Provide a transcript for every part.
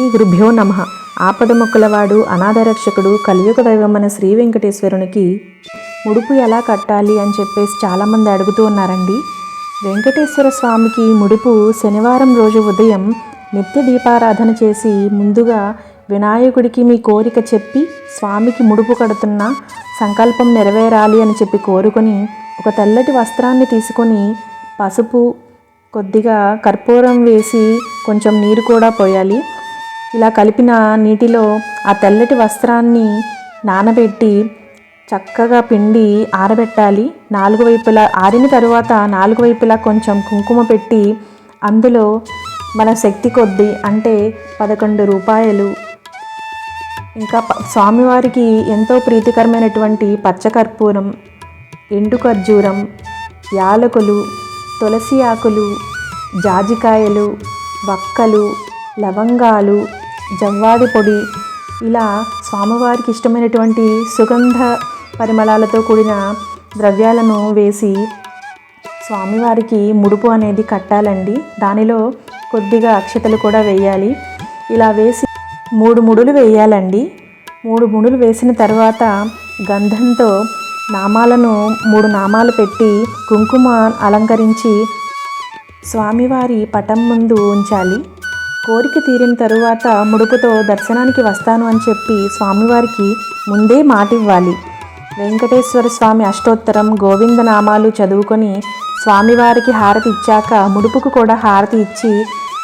ఈ గురుభ్యో నమ. ఆపద మొక్కలవాడు అనాథరక్షకుడు కలియుగ దైవమైన శ్రీ వెంకటేశ్వరునికి ముడుపు ఎలా కట్టాలి అని చెప్పేసి చాలామంది అడుగుతూ ఉన్నారండి. వెంకటేశ్వర స్వామికి ముడుపు శనివారం రోజు ఉదయం నిత్య దీపారాధన చేసి ముందుగా వినాయకుడికి మీ కోరిక చెప్పి స్వామికి ముడుపు కడుతున్న సంకల్పం నెరవేరాలి అని చెప్పి కోరుకొని ఒక తెల్లటి వస్త్రాన్ని తీసుకొని పసుపు కొద్దిగా కర్పూరం వేసి కొంచెం నీరు కూడా పోయాలి. ఇలా కలిపిన నీటిలో ఆ తెల్లటి వస్త్రాన్ని నానబెట్టి చక్కగా పిండి ఆరబెట్టాలి. నాలుగు వైపులా ఆరిన తరువాత నాలుగు వైపులా కొంచెం కుంకుమ పెట్టి అందులో మన శక్తి కొద్ది అంటే పదకొండు రూపాయలు. ఇంకా స్వామివారికి ఎంతో ప్రీతికరమైనటువంటి పచ్చకర్పూరం ఎండు ఖర్జూరం యాలకులు తులసి ఆకులు జాజికాయలు వక్కలు లవంగాలు జవ్వాది పొడి ఇలా స్వామివారికి ఇష్టమైనటువంటి సుగంధ పరిమళాలతో కూడిన ద్రవ్యాలను వేసి స్వామివారికి ముడుపు అనేది కట్టాలండి. దానిలో కొద్దిగా అక్షతలు కూడా వేయాలి. ఇలా వేసి మూడు ముడులు వేయాలండి. మూడు ముడులు వేసిన తర్వాత గంధంతో నామాలను మూడు నామాలు పెట్టి కుంకుమ అలంకరించి స్వామివారి పటం ముందు ఉంచాలి. కోరిక తీరిన తరువాత ముడుపుతో దర్శనానికి వస్తాను అని చెప్పి స్వామివారికి ముందే మాట ఇవ్వాలి వెంకటేశ్వర స్వామి అష్టోత్తరం గోవింద నామాలు చదువుకొని స్వామివారికి హారతి ఇచ్చాక ముడుపుకు కూడా హారతి ఇచ్చి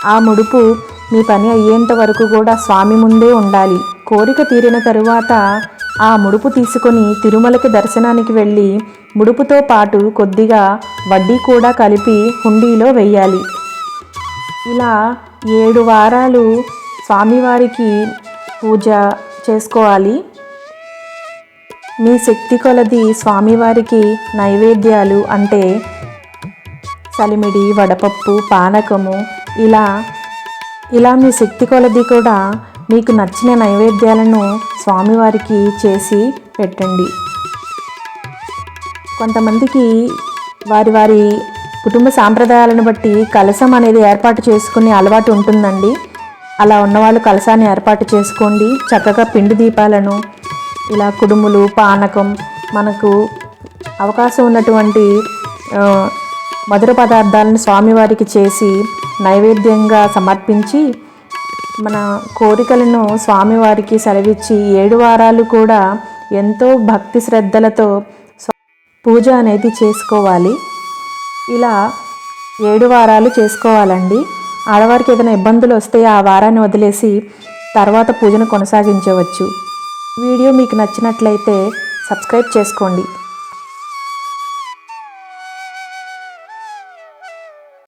ఆ ముడుపు మీ పని అయ్యేంత వరకు కూడా స్వామి ముందే ఉండాలి. కోరిక తీరిన తరువాత ఆ ముడుపు తీసుకొని తిరుమలకి దర్శనానికి వెళ్ళి ముడుపుతో పాటు కొద్దిగా వడ్డీ కూడా కలిపి హుండీలో వెయ్యాలి. ఇలా ఏడు వారాలు స్వామివారికి పూజ చేసుకోవాలి. మీ శక్తి కొలది స్వామివారికి నైవేద్యాలు అంటే సలిమిడి వడపప్పు పానకము ఇలా ఇలా మీ శక్తి కొలది కూడా మీకు నచ్చిన నైవేద్యాలను స్వామివారికి చేసి పెట్టండి. కొంతమందికి వారి వారి కుటుంబ సాంప్రదాయాలను బట్టి కలసం అనేది ఏర్పాటు చేసుకునే అలవాటు ఉంటుందండి. అలా ఉన్నవాళ్ళు కలసాన్ని ఏర్పాటు చేసుకోండి. చక్కగా పిండి దీపాలను ఇలా కుడుములు పానకం మనకు అవకాశం ఉన్నటువంటి మధుర పదార్థాలను స్వామివారికి చేసి నైవేద్యంగా సమర్పించి మన కోరికలను స్వామివారికి సెలవిచ్చి ఏడు వారాలు కూడా ఎంతో భక్తి శ్రద్ధలతో పూజ అనేది చేసుకోవాలి. ఇలా ఏడు వారాలు చేసుకోవాలండి. ఆడవారికి ఏదైనా ఇబ్బందులు వస్తే ఆ వారాన్ని వదిలేసి తర్వాత పూజను కొనసాగించవచ్చు. వీడియో మీకు నచ్చినట్లయితే సబ్స్క్రైబ్ చేసుకోండి.